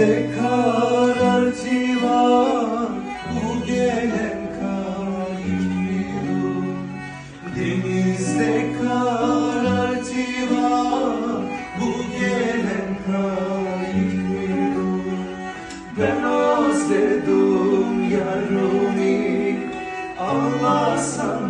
Gözde karartı bu gelen kalbim Denizde karartı bu gelen kalbim Ben özledim yarını Allah sana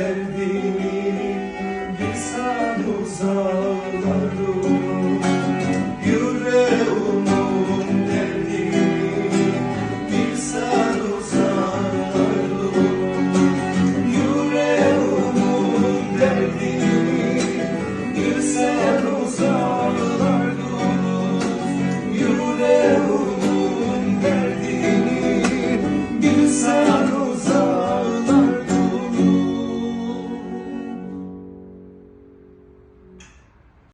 derdini Bilsen uzaklar